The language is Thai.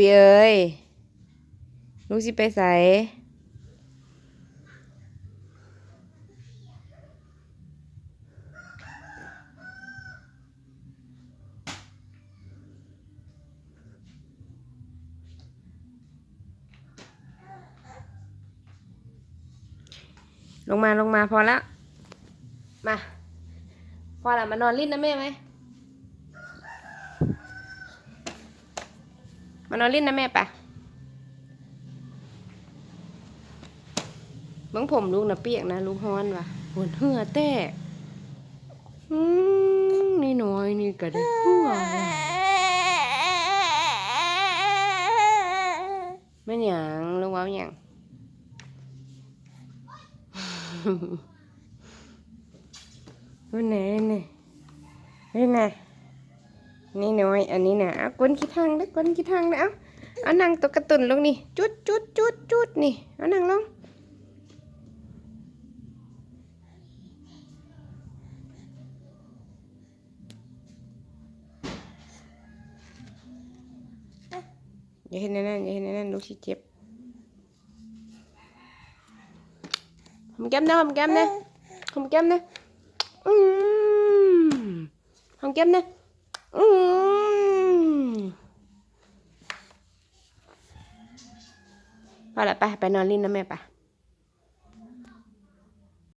วีเอ้ยลูกสิไปใส่ลงมาลงมาพอละ มา พอละมานอนลิ้นนะแม่ไหม มานอนเล่นนะแม่ปะเบังผมลูกนะเปียกนะลูกฮ้อนว่ะปวดเหือแตกอืมนี่น้อยนี่ก็ได้หัวว่ะแม่นหยังลูกว้าวหยังวันไหนนี่นี่ไง นี่น้อย อันนี้นะเอากวนกี่ทางได้อกวนกี่ทางได้เอาเอานั่งตัวกระตุนลงนี่จุดจุดจุดจุดนี่เอานั่งลงอย่าเห็นนั่นอย่าเห็นนั่นลูกสิเจ็บหอมแก้มนะหอมแก้มนะหอมแก้มนะอืมหอมแก้มนะ อืมพอละไปไปนอนลินนะแม่ไป